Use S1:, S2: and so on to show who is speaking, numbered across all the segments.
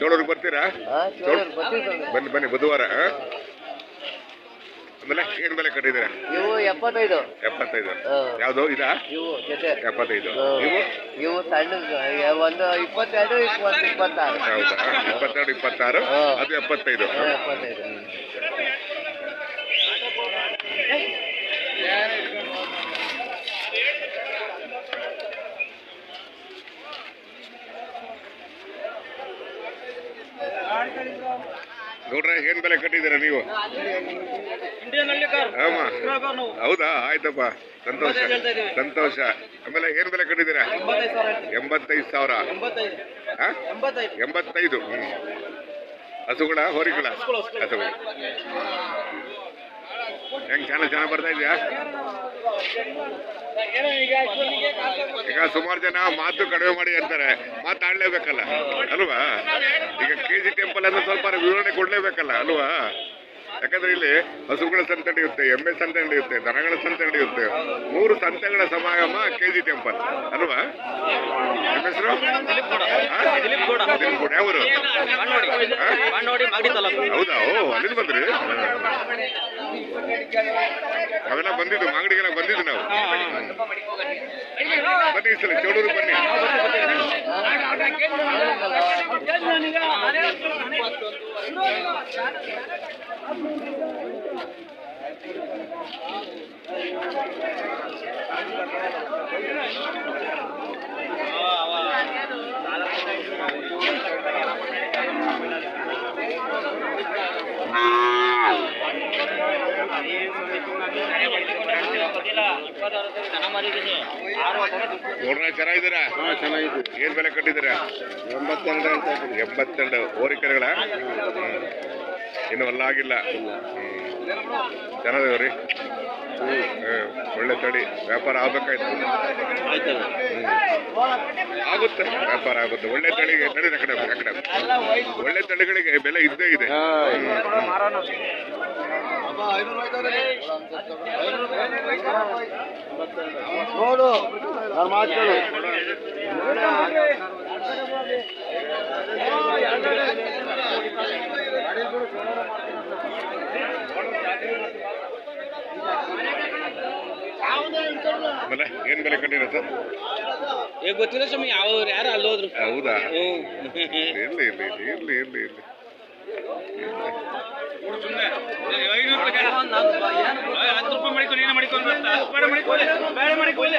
S1: ಚೋಳೂರಿಗೆ ಬರ್ತೀರಾ? ಬನ್ನಿ ಬನ್ನಿ ಬುಧವಾರ? ಆಮೇಲೆ ಏನ್ ಬೆಲೆ ಕಟ್ಟಿದ್ದೀರಾ?
S2: ಇವು ಎಪ್ಪತ್ತೈದು.
S1: ಎಪ್ಪತ್ತೈದು. ಯಾವ್ದು? ಇದಾ?
S2: ಇವು ಜೊತೆ.
S1: ಎಪ್ಪತ್ತೈದು. ಇವು?
S2: ಇವು ಸಣ್ಣ ಒಂದು ಇಪ್ಪತ್ತೆರಡು ಒಂದು ಇಪ್ಪತ್ತಾರು.
S1: ಹೌದಾ? ಇಪ್ಪತ್ತೆರಡು ಇಪ್ಪತ್ತಾರು? ಅದು ಎಪ್ಪತ್ತೈದು.
S2: ಎಪ್ಪತ್ತೈದು.
S1: ಗೌಡ್ರೆ ಏನ್ ಬೆಲೆ ಕಟ್ಟಿದ್ದೀರಾ ನೀವು? ಆಮ. ಹೌದಾ? ಆಯ್ತಪ್ಪ. ಸಂತೋಷ. ಸಂತೋಷ. ಆಮೇಲೆ ಏನ್ ಬೆಲೆ ಕಟ್ಟಿದ್ದೀರಾ? ಎಂಬತ್ತೈದು ಸಾವಿರ? ಎಂಬತ್ತೈದು ಹ್ಮ್. ಹಸುಗಳ ಹೋರಿಗಳ. ಹಸುಗಳು. ಹೆಂಗ್ ಚೆನ್ನಾಗಿ ಚೆನ್ನಾಗಿ ಬರ್ತಾ ಇದೆಯಾ? ಈಗ ಸುಮಾರು ಜನ ಮಾತು ಕಡಿಮೆ ಮಾಡಿ ಅಂತಾರೆ. ಮಾತಾಡ್ಲೇಬೇಕಲ್ಲ, ಅಲ್ವಾ? ಈಗ ಕೆ ಜಿ ಟೆಂಪಲ್ ಅಂದ್ರೆ ಸ್ವಲ್ಪ ವಿವರಣೆ ಕೊಡ್ಲೇಬೇಕಲ್ಲ, ಅಲ್ವಾ? ಯಾಕಂದ್ರೆ ಇಲ್ಲಿ ಹಸುಗಳ ಸಂತೆ ನಡೆಯುತ್ತೆ, ಎಮ್ಮೆ ಸಂತೆ ನಡೆಯುತ್ತೆ, ದನಗಳ ಸಂತೆ ನಡೆಯುತ್ತೆ. ಮೂರು ಸಂತೆಗಳ ಸಮಾಗಮ ಕೆ ಜಿ ಟೆಂಪಲ್, ಅಲ್ವಾ? ನಿಮ್ಮ ಹೆಸರು?
S3: ದಿಲೀಪ್
S1: ಹೌದಾ? ಓ, ಅಲ್ಲಿಂದ ಬಂದ್ರಿ? ಅವೆಲ್ಲ ಬಂದಿದ್ದು, ಮಾಗಡಿಗೆಲ್ಲ ಬಂದಿದ್ದು ನಾವು. ಬನ್ನಿ ಈ ಸಲ ಚೌಡೂರು ಬನ್ನಿ. Wow, wow. ನೋಡ್ರ ಚೆನ್ನಾಗಿದ್ದೀರಾ? ಏನ್ ಬೆಲೆ ಕಟ್ಟಿದ್ದೀರಾ? ಎಂಬತ್ತೆರಡು ಎಂಬತ್ತೆರಡು ಓರಿಕರೆಗಳ ಇನ್ನು ಒಲ್ಲ ಆಗಿಲ್ಲ. ಚೆನ್ನಾಗಿದ್ರಿ ಒಳ್ಳೆ ತಡಿ. ವ್ಯಾಪಾರ ಆಗ್ಬೇಕಾಯ್ತು. ಆಗುತ್ತೆ. ವ್ಯಾಪಾರ ಆಗುತ್ತೆ. ಒಳ್ಳೆ ತಳಿಗೆ ತಡಿ ಕಡೆ ಒಳ್ಳೆ ತಳಿಗಳಿಗೆ ಬೆಲೆ ಇದ್ದೇ ಇದೆ.
S2: ನೋಡು ನಾನು ಮಾಡ್ಕೊಳ್ಳು
S1: ಆಮೇಲೆ ಏನ್ ಬೆಲೆ ಕಟ್ಟಿರ ಸರ್
S3: ಈಗ ಗೊತ್ತಿಲ್ಲ ಸ್ವಾಮಿ ಯಾವ ಯಾರು ಅಲ್ಲಿ ಹೋದ್ರು?
S1: ಹೌದಾ?
S3: ಇರ್ಲಿ
S1: ಇರ್ಲಿ ಇರ್ಲಿ ಇರ್ಲಿ ಇರ್ಲಿ. ಇರ್ಲಿ
S3: ಹತ್ತು ರೂಪಾಯಿ ಮಾಡಿಕೊಂಡು ಏನೇ ಮಾಡಿಕೊಂಡು ಬೇಡ ಮಾಡಿಕೊಳ್ಳಿ ಬೇಡ ಮಾಡಿಕೊಳ್ಳಿ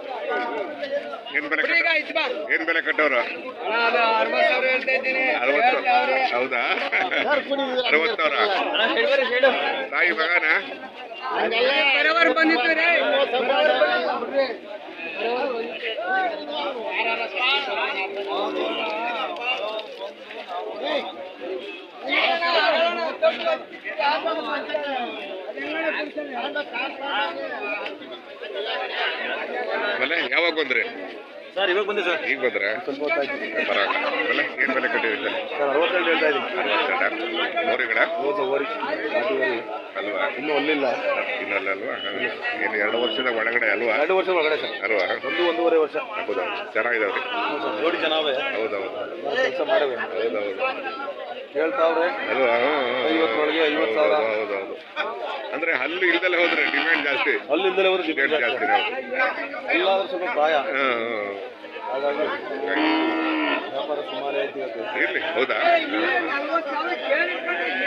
S1: ಏನ್ ಬೆಲೆ ಕಟ್ಟ ಏನ್ ಬೆಲೆ ಕಟ್ಟೋರು ಅರವತ್ತು ಹೌದಾ ಅರವತ್ತು ಸಾವಿರ ತಾಯಿ ಮಗನ ಆಮೇಲೆ ಯಾವಾಗ ಬಂದ್ರಿ?
S3: ಸರ್ ಇವಾಗ ಬಂದೆ ಸರ್.
S1: ಈಗ ಬಂದ್ರ? ಸ್ವಲ್ಪ ಆಮೇಲೆ ಏನ್ ಬೆಲೆ ಕಟ್ಟಿದ್ರಿ ಸರ್?
S2: ಅರವತ್ತೆರಡು ಹೇಳ್ತಾ ಇದ್ದೀನಿ.
S1: ಅರವತ್ತೆರಡ? ಮೋರಿಗಳ
S2: ಗಿಡ ಓರಿ
S1: ಅಲ್ವಾ?
S2: ಇನ್ನೂ ಒಲ್ಲಿಲ್ಲ
S1: ಇನ್ನಲ್ಲ ಅಲ್ವಾ? ಏನು ಎರಡು ವರ್ಷದ ಒಳಗಡೆ ಅಲ್ವಾ?
S2: ಎರಡು ವರ್ಷ ಒಳಗಡೆ ಸರ್.
S1: ಅಲ್ವಾ?
S2: ಒಂದು ಒಂದೂವರೆ ವರ್ಷ.
S1: ಹೌದಾ? ಚೆನ್ನಾಗಿದಾವ್ರಿ
S2: ಜೋಡಿ ಚೆನ್ನಾವೆ?
S1: ಹೌದೌದು.
S2: ಕೆಲಸ ಮಾಡವೆ
S1: ಹೌದೌದು.
S2: ಹೇಳ್ತಾವ್ರೆ
S1: ಅಲ್ವಾ.
S2: ಐವತ್ತರೊಳಗೆ ಐವತ್ತು ಸಾವಿರ.
S1: ಹೌದು, ಹೌದು, ಹೌದು. ಅಂದ್ರೆ ಹಲ್ಲು ಇಲ್ದಲೆ ಹೋದ್ರೆ ಡಿಮ್ಯಾಂಡ್ ಜಾಸ್ತಿ.
S2: ಅಲ್ಲಿಂದಲೇ ಹೋದ್ರೆ
S1: ಡಿಮ್ಯಾಂಡ್ ಜಾಸ್ತಿ ನಾವು
S2: ಎಲ್ಲಾದ್ರೂ ಸ್ವಲ್ಪ ಪ್ರಾಯ. ಹಾಗಾಗಿ ವ್ಯಾಪಾರ
S1: ಇರ್ಲಿ ಹೌದಾ?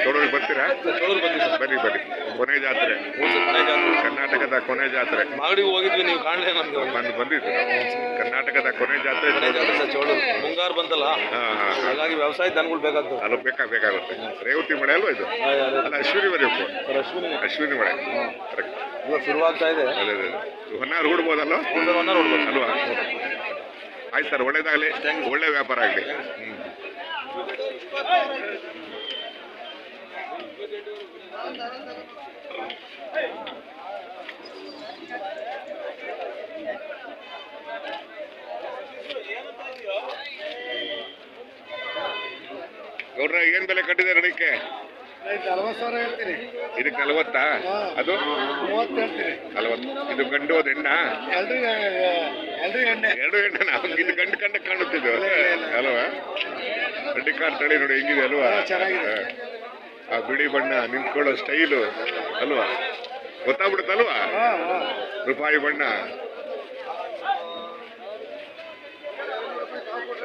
S1: ನೋಡೋಣ ಬರ್ತೀರಾ?
S4: ಬಂದ್ವಿ ಸರ್
S1: ಬನ್ನಿ ಬನ್ನಿ. ಕೊನೆ ಜಾತ್ರೆ. ಕರ್ನಾಟಕದ ಕೊನೆ ಜಾತ್ರೆ.
S4: ಮಾಗಡಿಗೆ ಹೋಗಿದ್ವಿ ನೀವು ಕಾಣಲೇ ನಮಗೆ.
S1: ಬಂದು ಬಂದಿದ್ದು. ಕರ್ನಾಟಕದ ಕೊನೆ ಜಾತ್ರೆ
S4: ಚೋಳೂರು ಮುಂಗಾರು ಬಂತಲ್ಲ? ಹಾಗಾಗಿ ವ್ಯವಸಾಯ ದನಗಳು ಬೇಕಾಗ್ತದೆ
S1: ಅಲ್ಲ ಬೇಕಾ ಬೇಕಾಗುತ್ತೆ. ರೇವತಿ ಮಳೆ ಅಲ್ವಾ ಇದು? ಅಲ್ಲ ಅಶ್ವಿನಿ
S4: ಸರ್ ಅಶ್ವಿನಿ
S1: ಅಶ್ವಿನಿ ಮಳೆ ಕರೆಕ್ಟ್
S4: ಇವಾಗ ಶುರುವಾಗ್ತಾ ಇದೆ.
S1: ಅದೇ ಅದೇ ಹೊನ್ನಾರು ಹೂಡ್ಬೋದಲ್ವ?
S4: ಒನ್ನ ನೋಡ್ಬೋದು
S1: ಅಲ್ವಾ? ಆಯ್ತು ಸರ್ ಒಳ್ಳೇದಾಗಲಿ. ಒಳ್ಳೆ ವ್ಯಾಪಾರ ಆಗಲಿ. ಗೌಡ್ರ ಏನ್ ಬೆಲೆ ಕಟ್ಟಿದ್ದಾರೆ
S2: ಹೇಳ್ತೀನಿ
S1: ಇದಕ್ಕೆ ನಲ್ವತ್ತಾ? ಅದು? ನಲ್ವತ್ತು. ಇದು ಗಂಡು ಅದು ಹೆಣ್ಣ? ಎರಡು ಹೆಣ್ಣನ ಇದು ಗಂಡು ಕಂಡ ಕಾಣುತ್ತಿದ್ದು. ಅಲ್ವಾ? ಅಡ್ಡಿ ಕಾರ್ ತಳಿ ನೋಡಿ ಹೆಂಗಿದೆ ಅಲ್ವಾ?
S2: ಚೆನ್ನಾಗಿದೆ.
S1: ಆ ಬಿಳಿ ಬಣ್ಣ ನಿಂತ್ಕೊಳ್ಳೋ ಸ್ಟೈಲು ಅಲ್ವಾ? ಗೊತ್ತಾಗ್ಬಿಡುತ್ತಲ್ವಾ ರೂಪಾಯಿ ಬಣ್ಣ.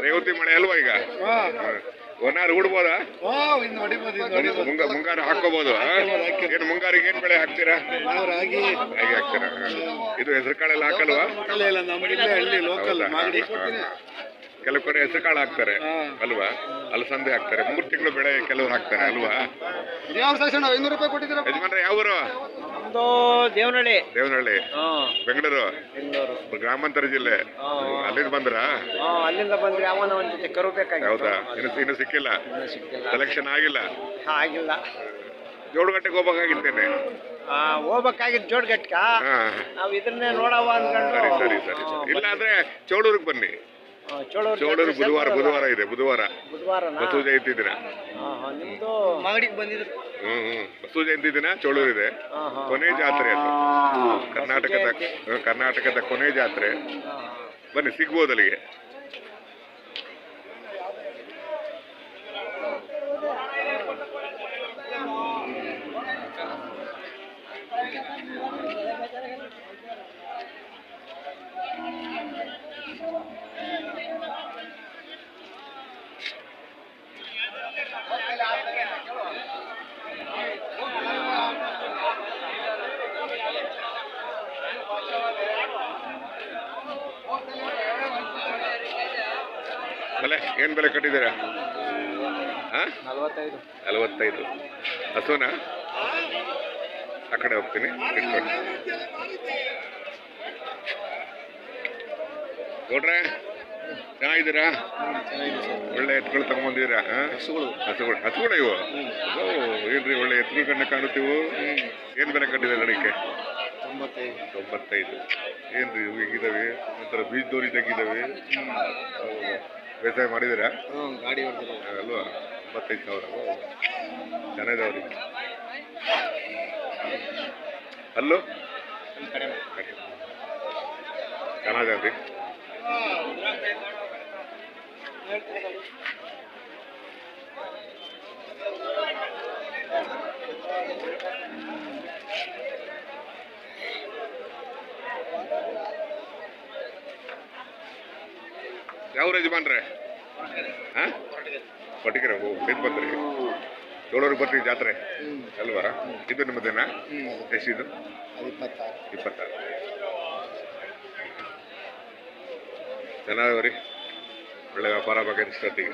S1: ರೇವತಿ ಮಳೆ ಅಲ್ವಾ ಈಗ? ಒನಾರು ಹೊಡಿಬೋದು ಮುಂಗ ಮುಂಗಾರು ಹಾಕೋಬಹುದು ಏನು ಮುಂಗಾರಿಗೆ ಏನ್ ಬೆಳೆ ಹಾಕ್ತೀರಾ?
S2: ರಾಗಿ.
S1: ಹಾಕ್ತೀರಾ. ಇದು ಹೆಸರು ಕಾಳೆಲ್ಲ ಹಾಕಲ್ವಾ ಕೆಲವು ಕಡೆ ಹೆಸರು ಕಾಳು ಹಾಕ್ತಾರೆ. ಅಲ್ವಾ? ಅಲಸಂದೆ ಹಾಕ್ತಾರೆ. ಮೂರು ತಿಂಗಳು ಬೆಳೆ ಕೆಲವರು ಹಾಕ್ತಾರೆ ಅಲ್ವಾ?
S2: ಐನೂರು ರೂಪಾಯಿ ಕೊಟ್ಟಿದ್ದೀರಾ?
S1: ಯಜಮಾನ್ರೆ ಯಾವ ಊರು?
S2: ನಮ್ಮದು ದೇವನಹಳ್ಳಿ.
S1: ದೇವನಹಳ್ಳಿ. ಬೆಂಗಳೂರು?
S2: ಬೆಂಗಳೂರು.
S1: ಗ್ರಾಮಾಂತರ ಜಿಲ್ಲೆ. ಅಲ್ಲಿಂದ ಬಂದ್ರ?
S2: ಹಾಂ ಅಲ್ಲಿಂದ ಬಂದ್ರೆ ಅವನ ಒಂದು ಜೊತೆ ಕರು ಬೇಕಾಗಿತ್ತು
S1: ಹೌದಾ? ಇನ್ನು ಇನ್ನು ಸಿಕ್ಕಿಲ್ಲ? ಸೆಲೆಕ್ಷನ್ ಆಗಿಲ್ಲ?
S2: ಆಗಿಲ್ಲ.
S1: ಜೋಡುಗಟ್ಟೆಗೆ ಹೋಗ್ಬೇಕಾಗಿದ್ದೇನೆ
S2: ಆ, ಹೋಗ್ಬೇಕಾಗಿತ್ತು ಜೋಡ್ಗಟ್ಕ
S1: ಹಾ.
S2: ನಾವು ಇದನ್ನೇ ನೋಡವ ಅನ್ಕೊಂಡು
S1: ಸರಿ ಸರಿ ಸರಿ ಸರಿ. ಇಲ್ಲ ಅಂದ್ರೆ ಚೌಡೂರಿಗೆ ಬನ್ನಿ.
S2: ಚೋಳೂರು
S1: ಬುಧವಾರ ಬುಧವಾರ ಇದೆ ಬುಧವಾರ. ಬಸವ ಜಯಂತಿ ದಿನ.
S2: ಮಾಗಡಿಗೆ ಬಂದಿದ್ರು.
S1: ಹ್ಮ್ ಹ್ಮ್. ಬಸವ ಜಯಂತಿ ದಿನ ಚೋಳೂರು ಇದೆ.
S2: ಹಾಂ ಹಾಂ.
S1: ಕೊನೆ ಜಾತ್ರೆ ಅದು. ಕರ್ನಾಟಕದ ಕರ್ನಾಟಕದ ಕೊನೆ ಜಾತ್ರೆ. ಬನ್ನಿ ಸಿಗ್ಬೋದು ಅಲ್ಲಿಗೆ ಬೆಲೆ ಏನ್ ಬೆಲೆ ಕಟ್ಟಿದ್ದೀರಾ? ಹಾಂ?
S2: ನಲವತ್ತೈದು.
S1: ಹಸುನ? ಆ ಕಡೆ ಹೋಗ್ತೀನಿ ಇಟ್ಕೊಂಡು ನೋಡ್ರೆ ಚೆನ್ನಾಗಿದ್ದೀರಾ? ಒಳ್ಳೆ ಎತ್ತುಗಳು ತಗೊಂಬಂದಿದ್ದೀರಾ? ಹಸುಗಳು. ಹಸುಗಳು. ಹಸುಗಳು ಇವು? ಏನ್ರಿ ಒಳ್ಳೆ ಎತ್ತುಗಳು ಕಣ್ಣ ಕಾಣುತ್ತೀವು? ಏನ್ ಬೆಲೆ ಕಟ್ಟಿದ್ದಾರೆ ಅಡಿಕೆ
S2: ತೊಂಬತ್ತೈದು.
S1: ತೊಂಬತ್ತೈದು. ಏನ್ರಿ ಇವು ಹಿಂಗಿದಾವೆ? ಒಂಥರ ಬೀಜ್ ದೋರಿ ಹೌದು. ಬೇಸಾಯ ಮಾಡಿದ್ದೀರಾ?
S2: ಗಾಡಿ
S1: ಅಲ್ವಾ? ಇಪ್ಪತ್ತೈದು ಸಾವಿರ. ಓ. ಚೆನ್ನಾಗಿದಾವ್ರಿ. ಅಲ್ಲೂ?
S2: ಕಡಿಮೆ
S1: ಯಾವ ಯಜಮಾನ್ ರೀ ಪಟಿಕರ ಹೋ ಇದು ಬಂದ್ರಿ. ಏಳೋರಿಗೆ ಬರ್ತೀವಿ ಜಾತ್ರೆ. ಅಲ್ವಾರ ಇದು ನಿಮ್ಮದೇನಾ? ಎಷ್ಟಿದು
S2: ಇಪ್ಪತ್ತಾರು.
S1: ಚೆನ್ನಾಗವ್ರಿ ಒಳ್ಳೆ ವ್ಯಾಪಾರ ಬಗ್ಗೆ ಸ್ಟಾರ್ಟಿಗೆ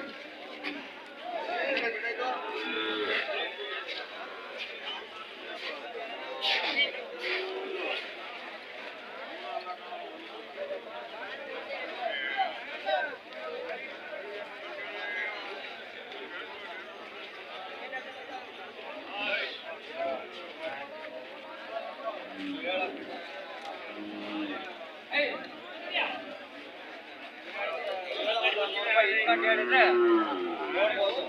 S1: ಹೇಳಿದ್ರೆ ನೋಡ್ಬೋದು.